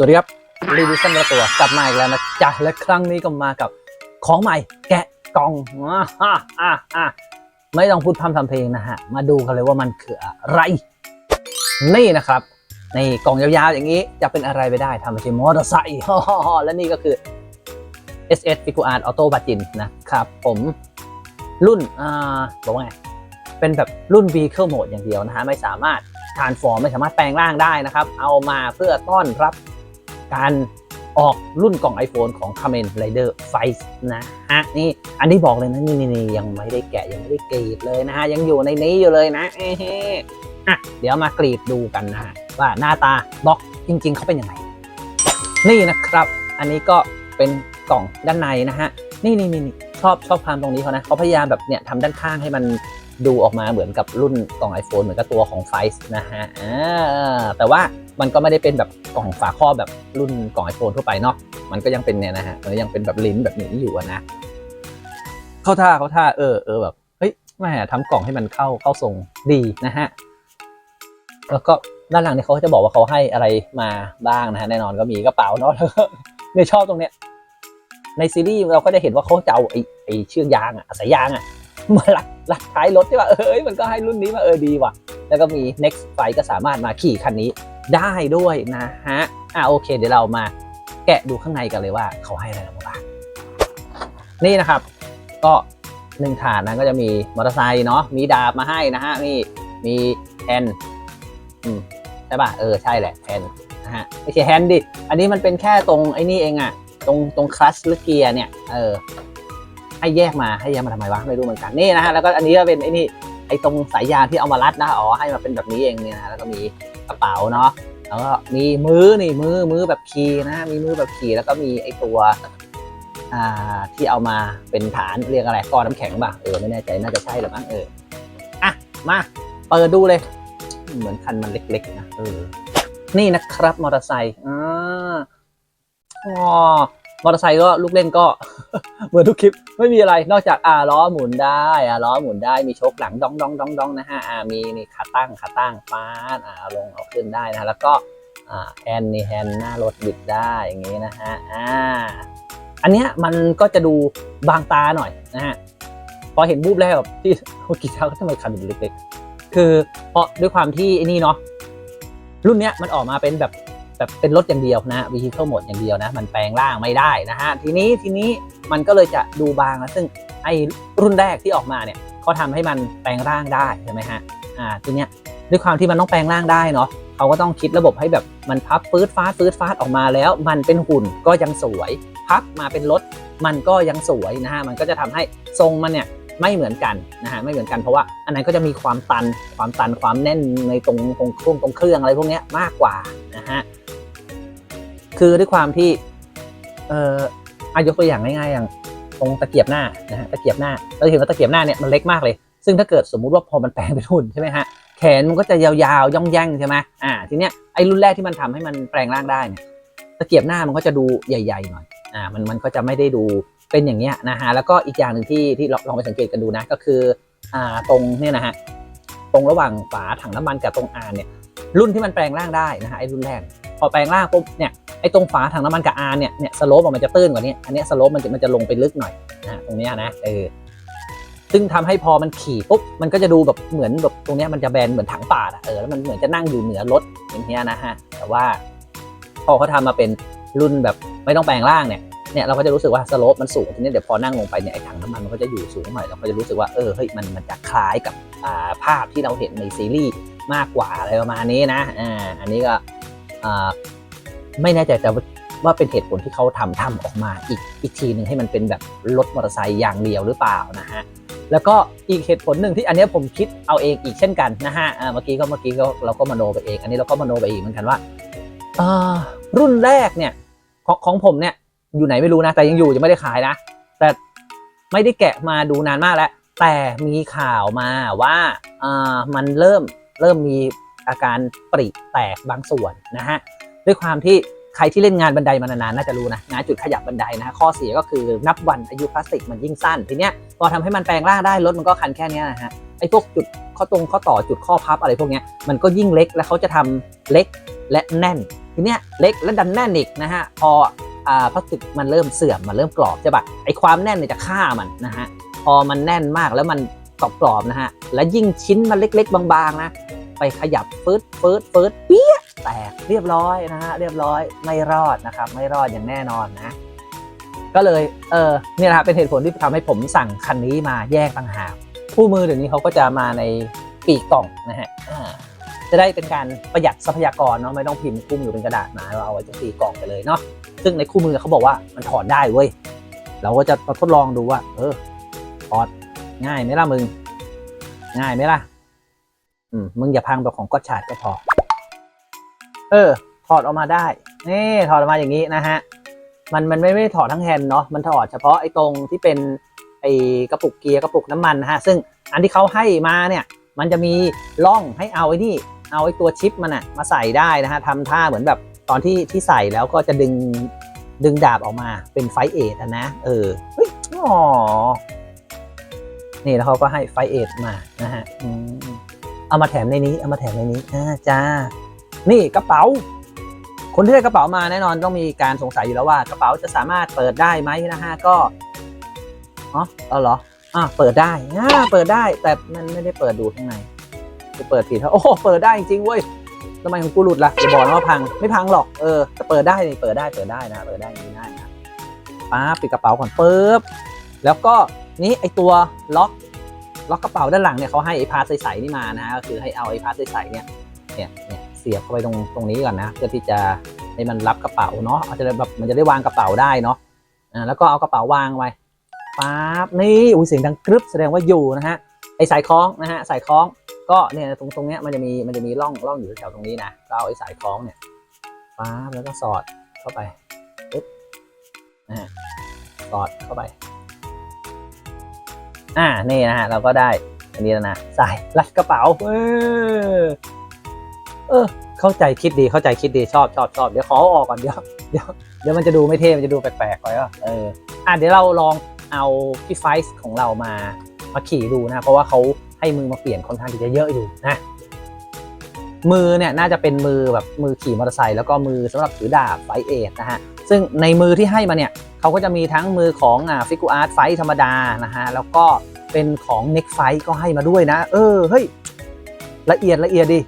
สวัสดีครับรีวิวสั้นประตัวกลับมาอีกแล้วนะจ๊ะและครั้งนี้ก็มากับของใหม่แกะกล่องอ่าอ่าอ่าไม่ต้องพูดพร่ำทำเพลงนะฮะ มาดูกันเลยว่ามันคืออะไร นี่นะครับในกล่องยาวๆอย่างนี้จะเป็นอะไรไปได้ทำม่ใช่มอเตอร์ไซค์และนี่ก็คือ SS f i g u a r Auto b a j i n นะครับ ผมรุ่นอ่าบอกว่าไง เป็นแบบรุ่น Vehicle Mode อย่างเดียวนะฮะ ไม่สามารถ transform ไม่สามารถแปลงร่างได้นะครับ เอามาเพื่อต้อนรับ การออกรุ่นกล่อง iPhone ของ Kamen Rider f i นะฮะนี่อันนี้บอกเลยนะนี่นี่ยังไม่ได้แกะยังไม่ได้กรีดเลยนะฮะยังอยู่ในนี้อยู่เลยนะเอ้เฮ้อะเดี๋ยวมากรีดดูกันนะฮะว่าหน้าตาบล็อกจริง ๆเขาเป็นยังไงนี่นะครับ อันนี้ก็เป็นกล่องด้านในนะฮะนี่นี่นี่ชอบชอบความตรงนี้เขานะเขาพยายามแบบเนี่ยทำด้านข้างให้มันดูออกมาเหมือนกับรุ่นกล่อง iPhone เหมือนกับตัวของไฟส์นะฮะแต่ว่า มันก็ไม่ได้เป็นแบบกล่องฝาครอบแบบรุ่นกล่อง iPhone ทั่วไปเนาะมันก็ยังเป็นเนี่ยนะฮะมันยังเป็นแบบลิ้นแบบนี้อยู่อะนะ เข้าท่าเข้าท่าเออเออแบบเฮ้ยแม่ทำกล่องให้มันเข้าเข้าทรงดีนะฮะแล้วก็ด้านหลังเนี่ยเขาจะบอกว่าเขาให้อะไรมาบ้างนะฮะแน่นอนก็มีกระเป๋าเนาะแล้วก็เนี่ยชอบตรงเนี้ยในซีรีส์เราก็จะเห็นว่าเขาจะเอาไอ้ไอ้เชือกยางอะสายยางอะมาลัดลัดท้ายรถใช่ป่ะเอ้ยมันก็ให้รุ่นนี้มาเออดีว่ะ แล้วก็มี next ไฟก็สามารถมาขี่คันนี้ ได้ด้วยนะฮะอะโอเค เดี๋ยวเรามาแกะดูข้างในกันเลยว่าเขาให้อะไรมาบ้างนี่นะครับก็หนึ่งถาดนะก็จะมีมอเตอร์ไซค์เนาะมีดาบมาให้นะฮะมีมีแฮนอืมใช่ป่ะเออใช่แหละแฮนนะฮะไม่ใช่แฮนดิอันนี้มันเป็นแค่ตรงไอ้นี่เองอะตรงตรงคลัตช์หรือเกียร์เนี่ยเออให้แยกมาให้แยกมาทำไมวะไม่รู้เหมือนกันนี่นะฮะแล้วก็อันนี้ก็เป็นไอ้นี่ไอ้ตรงสายยางที่เอามารัดนะอ๋อให้มาเป็นแบบนี้เองเนี่ยนะแล้วก็มี กระเป๋าเนาะแล้วก็มีมือนี่มือมือแบบขี่นะมีมือแบบขี่แล้วก็มีไอตัวอ่าที่เอามาเป็นฐานเรียกอะไรก้อนน้ำแข็งป่ะเออไม่แน่ใจน่าจะใช่หรือมั้งเอออะมาเปิดดูเลย เหมือนคันมันเล็กๆนะเออนี่นะครับมอเตอร์ไซค์อ่าอ๋อ มอเตอร์ไซค์ก็ลูกเล่นก็ เหมือนทุกคลิปไม่มีอะไรนอกจากอ่าล้อหมุนได้อ่าล้อหมุนได้มีโชคหลังดองดองดองดองนะฮะอ่ามีนี่ขาตั้งขาตั้งฟ้าดอ่าลงเอาขึ้นได้นะฮะแล้วก็อ่าแฮนด์นี่แฮนด์หน้ารถบิดได้อย่างงี้นะฮะอ่าอันเนี้ยมันก็จะดูบางตาหน่อยนะฮะพอเห็นบูบแรกแบบที่เมื่อกี้เช้าก็ทำไมคันเล็กๆคือเพราะด้วยความที่ไอ้นี่เนาะรุ่นเนี้ยมันออกมาเป็นแบบ แบบเป็นรถอย่างเดียวนะ vehicle mode อย่างเดียวนะ มันแปลงร่างไม่ได้นะฮะ ทีนี้ทีนี้มันก็เลยจะดูบางนะซึ่งไอ้รุ่นแรกที่ออกมาเนี่ยเขาทำให้มันแปลงร่างได้ใช่ไหมฮะอ่าทีเนี้ยด้วยความที่มันต้องแปลงร่างได้เนาะเขาก็ต้องคิดระบบให้แบบมันพับปื๊ดฟาดปื๊ดฟาดออกมาแล้ว มันเป็นหุ่นก็ยังสวย พับมาเป็นรถมันก็ยังสวยนะฮะมันก็จะทำให้ทรงมันเนี่ยไม่เหมือนกันนะฮะไม่เหมือนกันเพราะว่าอันนั้นก็จะมีความตันความตันความแน่นในตรงตรงเครื่องตรงเครื่องอะไรพวกนี้มากกว่านะฮะ คือด้วยความที่ เอ่ออายกตัวอย่างง่ายๆอย่างตรงตะเกียบหน้านะฮะตะเกียบหน้าเราจะเห็นว่าตะเกียบหน้าเนี่ยมันเล็กมากเลย ซึ่งถ้าเกิดสมมุติว่าพอมันแปลงเป็นหุ่นใช่ไหมฮะแขนมันก็จะยาวๆย่องแย่งใช่ไหมอ่าทีเนี้ยไอ้รุ่นแรกที่มันทำให้มันแปลงร่างได้เนี่ยตะเกียบหน้ามันก็จะดูใหญ่ๆหน่อยอ่ามันมันก็จะไม่ได้ดูเป็นอย่างเงี้ยนะฮะแล้วก็อีกอย่างหนึ่งที่ที่ลองไปสังเกตกันดูนะก็คืออ่าตรงเนี่ยนะฮะตรงระหว่างฝาถังน้ำมันกับตรงอ่านเนี่ยรุ่นที่มันแปลงร่างได้นะฮะไอ้รุ่นแรกพอแปลงร่างปุ๊บเนี่ย ไอ้ตรงฝาถังน้ำมันกับอานเนี่ยเนี่ยสโลปมันจะตื้นกว่านี้ อันเนี้สโลปมันจะมันจะลงไปลึกหน่อยนะตรงนี้นะเออซึ่งทำให้พอมันขี่ปุ๊บมันก็จะดูแบบเหมือนแบบตรงนี้มันจะแบนเหมือนถังป่าเออแล้วมันเหมือนจะนั่งอยู่เหนือรถอย่างเงี้ยนะฮะแต่ว่าพอเขาทำมาเป็นรุ่นแบบไม่ต้องแปลงร่างเนี่ยเนี่ยเราก็จะรู้สึกว่าสโลปมันสูงทีนี้เดี๋ยวพอนั่งลงไปเนี่ยไอ้ถังน้ำมันมันก็จะอยู่สูงหน่อยเราก็จะรู้สึกว่าเออเฮ้ยมันมันจะคล้ายกับอ่าภาพที่เราเห็นในซีรีส์มากกว่าอะไรประมาณนี้นะอ่าอันนี้ก็อ่า ไม่แน่ใจแต่ว่าเป็นเหตุผลที่เขาทำทำออกมาอีกอีกทีหนึ่งให้มันเป็นแบบรถมอเตอร์ไซค์อย่างเดียวหรือเปล่านะฮะแล้วก็อีกเหตุผลหนึ่งที่อันนี้ผมคิดเอาเองอีกเช่นกันนะฮะเมื่อกี้ก็เมื่อกี้ก็เราก็มโนไปเอง อันนี้เราก็มโนไปอีกเหมือนกันว่าอารุ่นแรกเนี่ยของของผมเนี่ยอยู่ไหนไม่รู้นะแต่ยังอยู่ยังไม่ได้ขายนะ แต่ไม่ได้แกะมาดูนานมากแล้ว แต่มีข่าวมาว่าอ่ามันเริ่มเริ่มมีอาการปริแตกบางส่วนนะฮะ ด้วยความที่ใครที่เล่นงานบันไดมานานๆน่าจะรู้นะงานจุดขยับบันไดนะข้อเสียก็คือนับวันอายุพลาสติกมันยิ่งสั้น ทีเนี้ยพอทำให้มันแปลงร่างได้รถมันก็คันแค่นี้นะฮะไอ้พวกจุดข้อตรงข้อต่อจุดข้อพับอะไรพวกเนี้ยมันก็ยิ่งเล็กแล้วเขาจะทำเล็กและแน่น ทีเนี้ยเล็กและดันแน่นอีกนะฮะพออ่าพลาสติกมันเริ่มเสื่อมมันเริ่มกรอบใช่ปะไอ้ความแน่นเนี่ยจะฆ่ามันนะฮะพอมันแน่นมากแล้วมันกรอบๆนะฮะและยิ่งชิ้นมันเล็ก ๆ บางๆนะ ไปขยับฟืดฟืดฟืดเปี้ยแตกเรียบร้อยนะฮะเรียบร้อยไม่รอดนะครับ ไม่รอดอย่างแน่นอนนะ ก็เลยเออเนี่ยนะครับเป็นเหตุผลที่ทำให้ผมสั่งคันนี้มาแยกต่างหากคู่มือเดี๋ยวนี้เขาก็จะมาในปีกกล่องนะฮะจะได้เป็นการประหยัดทรัพยากรเนาะไม่ต้องพิมพ์คู่มือเป็นกระดาษมาเราเอาไว้ที่ปีกกล่องไปเลยเนาะซึ่งในคู่มือเขาบอกว่ามันถอดได้เว้ยเราก็จะมาทดลองดูว่า เออถอดง่ายไหมล่ะมึง ง่ายไหมล่ะ อืมมึงอย่าพังแบบของก็ชาดก็พอ เออ ถอดออกมาได้ นี่ถอดออกมาอย่างนี้นะฮะ มันมันไม่ไม่ได้ถอดทั้งแฮนด์เนาะ มันถอดเฉพาะไอ้ตรงที่เป็นไอ้กระปุกเกียร์กระปุกน้ำมันนะฮะ ซึ่งอันที่เขาให้มาเนี่ย มันจะมีร่องให้เอาไอ้นี่ เอาไอ้ตัวชิปมันอะมาใส่ได้นะฮะทำท่าเหมือนแบบตอนที่ที่ใส่แล้วก็จะดึงดึงดาบออกมาเป็นไฟเอทนะ เออเฮ้ยอ๋อนี่แล้วเขาก็ให้ไฟเอทมานะฮะอืม เอามาแถมในนี้ เอามาแถมในนี้อ่าจ้า นี่กระเป๋า คนที่ได้กระเป๋ามาแน่นอนต้องมีการสงสัยอยู่แล้วว่า กระเป๋าจะสามารถเปิดได้ไหมนะฮะก็อ๋อเอาเหรออ่าเปิดได้อ่าเปิดได้แต่มันไม่ได้เปิดดูข้างในจะเปิดผิดครับโอ้เปิดได้จริงเว้ยทำไมของกูหลุดล่ะอย่าบอกนะว่าพังไม่พังหรอกเออแต่เปิดได้เปิดได้เปิดได้นะเปิดได้อย่างนี้ได้นะป๊าปิดกระเป๋าก่อนปึ๊บแล้วก็นี่ไอตัวล็อก ล็อกกระเป๋าด้านหลังเนี่ยเขาให้ไอ้พาร์ทใสๆนี่มานะก็คือให้เอาไอ้พาร์ทใสๆเนี่ยเนี่ยเนี่ยเสียบเข้าไปตรงตรงนี้ก่อนนะเพื่อที่จะให้มันรับกระเป๋าเนาะอาจจะแบบมันจะได้วางกระเป๋าได้เนาะอ่าแล้วก็เอากระเป๋าวางไว้ป๊าบนี่อุ้ยเสียงดังกรึบแสดงว่าอยู่นะฮะไอ้สายคล้องนะฮะสายคล้องก็เนี่ยตรงตรงเนี้ยมันจะมีมันจะมีร่องร่องอยู่แถวตรงนี้นะก็เอาไอ้สายคล้องเนี่ยป๊าบแล้วก็สอดเข้าไปปึ๊บนะฮะสอดเข้าไป อ่านี่นะฮะเราก็ได้ อันนี้แล้วนะใส่รัดกระเป๋า เออเออ เข้าใจคิดดีเข้าใจคิดดีชอบชอบชอบเดี๋ยวขอเอาออกก่อนเดี๋ยวเดี๋ยวเดี๋ยวมันจะดูไม่เท่มันจะดูแปลกๆไปอะเอออะเดี๋ยวเราลองเอาพี่ไฟส์ของเรามามาขี่ดูนะ เพราะว่าเขาให้มือมาเปลี่ยนค่อนข้างที่จะเยอะอยู่นะมือเนี่ยน่าจะเป็นมือแบบมือขี่มอเตอร์ไซค์แล้วก็มือสำหรับถือดาบไฟเอทนะฮะซึ่งในมือที่ให้มาเนี่ย เขาก็จะมีทั้งมือของอ่าฟิกูอาร์ตไฟธรรมดานะฮะแล้วก็เป็นของเน็กไฟก็ให้มาด้วยนะ เออเฮ้ยละเอียดละเอียดดิ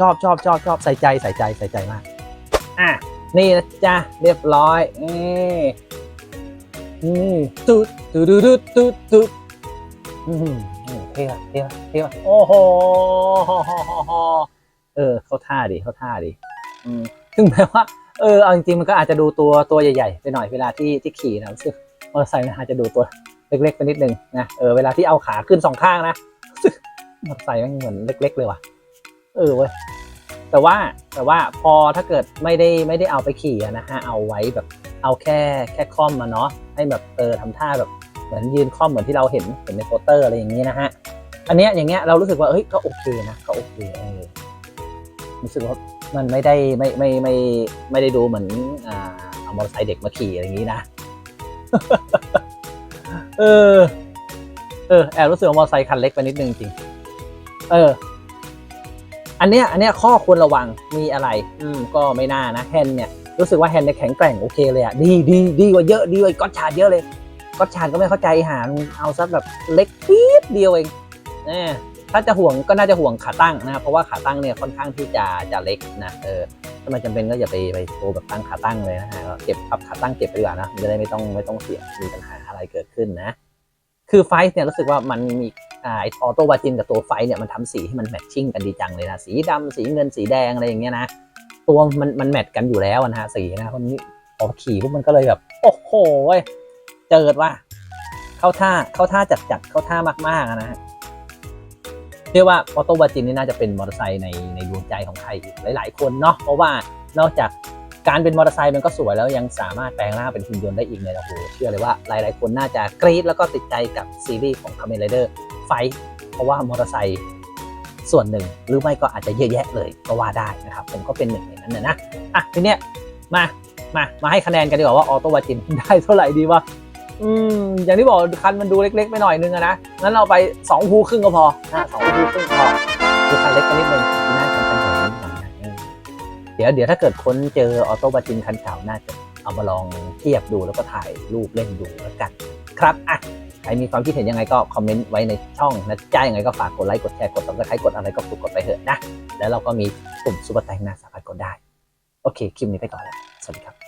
ชอบชอบชอบชอบใส่ใจใส่ใจใส่ใจมากอะนี่นะจ๊ะเรียบร้อยนี่นี่ตุ๊ดตุ๊ดตุ๊ดตุ๊ดตุ๊ดอืมเท่เท่อะเท่อะโอ้โหเออเข้าท่าดิเข้าท่าดิอืมถึงแม้ว่า เออเอาจริงๆมันก็อาจจะดูตัวตัวใหญ่ๆไปหน่อยเวลาที่ที่ขี่นะรู้สึกมอเตอร์ไซค์มันอาจจะดูตัวเล็กๆไปนิดนึงนะเออเวลาที่เอาขาขึ้นสองข้างนะมอเตอร์ไซค์มันเหมือนเล็ก ๆ เลยว่ะ เออเว้ยแต่ว่าแต่ว่าพอถ้าเกิดไม่ได้ไม่ได้เอาไปขี่นะฮะเอาไว้แบบเอาแค่แค่คล่อมมาเนาะให้แบบเออทำท่าแบบเหมือนยืนคล่อมเหมือนที่เราเห็นเห็นในโปสเตอร์อะไรอย่างนี้นะฮะอันเนี้ยอย่างเงี้ยเรารู้สึกว่าเอ้ยก็โอเคนะก็โอเคเออรู้สึกว่า มันไม่ได้ไม่ไม่ไม่ไม่ได้ดูเหมือนอ่าเอามอเตอร์ไซค์เด็กมาขี่อะไรอย่างนี้นะเออเออแอบรู้สึกว่ามอเตอร์ไซค์คันเล็กไปนิดนึงจริง เออ อันเนี้ยอันเนี้ยข้อควรระวังมีอะไร อืมก็ไม่น่านะแฮนเนี่ยรู้สึกว่าแฮนเนี่ยแข็งแกร่งโอเคเลยอะดีดีดีกว่าเยอะดีกว่าก็อตชาร์ดเยอะเลยก็อตชาร์ดก็ไม่เข้าใจหาเอาซะแบบเล็กปี๊ดเดียวเองเนี่ย ถ้าจะห่วงก็น่าจะห่วงขาตั้งนะเพราะว่าขาตั้งเนี่ยค่อนข้างที่จะจะเล็กนะเออถ้ามันจำเป็นก็อย่าไปไปโชว์แบบตั้งขาตั้งเลยนะฮะเก็บพับขาตั้งเก็บไปดีกว่านะจะได้ไม่ต้องไม่ต้องเสี่ยงมีปัญหาอะไรเกิดขึ้นนะ คือไฟท์เนี่ยรู้สึกว่ามันมีอ่าไอออโต้วาจินกับตัวไฟท์เนี่ยมันทำสีให้มันแมทชิ่งกันดีจังเลยนะสีดำสีเงินสีแดงอะไรอย่างเงี้ยนะตัวมันมันแมทกันอยู่แล้วนะฮะสีนะคนนี้พอขี่ปุ๊บมันก็เลยแบบโอ้โหเว้ยเจิดว่าเข้าท่าเข้าท่าจัดจัดเข้าท่ามากๆนะฮะ เรียกว่าออโต้วาจินนี่น่าจะเป็นมอเตอร์ไซค์ในในดวงใจของใครอีกหลาย ๆ คนเนาะเพราะว่านอกจากการเป็นมอเตอร์ไซค์มันก็สวยแล้วยังสามารถแปลงร่างเป็นหุ่นยนต์ได้อีกเนี่ยโอ้โหเชื่อเลยว่าหลาย ๆ คนน่าจะกรี๊ดแล้วก็ติดใจกับซีรีส์ของ Kamen Rider Fight เพราะว่ามอเตอร์ไซค์ส่วนหนึ่ง หรือไม่ก็อาจจะเยอะแยะเลยก็ว่าได้นะครับ ผมก็เป็นหนึ่งในนั้นนะนะอะทีเนี้ยมามามาให้คะแนนกันดีกว่าว่าออโต้วาจินได้เท่าไหร่ดีวะ อืมอย่างที่บอกคันมันดูเล็กๆ ไปหน่อยนึงอะนะงั้นเราไปสองภูครึ่งก็พอนะสองภูครึ่งพอดูคันเล็กไปนิดนึงน่าจะเป็นแบบนี้ก่อนนะเออเดี๋ยวเดี๋ยวถ้าเกิดค้นเจอออโต้บาจินคันเก่าน่าจะเอามาลองเทียบดูแล้วก็ถ่ายรูปเล่นดูแล้วกันครับอะใครมีความคิดเห็นยังไงก็คอมเมนต์ไว้ในช่องนะจ้ายังไงก็ฝากกดไลค์กดแชร์กดติดตามกดอะไรก็กดไปเถอะนะแล้วเราก็มีปุ่มซุปเปอร์แตงนะสามารถกดได้ โอเคคลิปนี้ไปก่อนแล้วสวัสดีครับ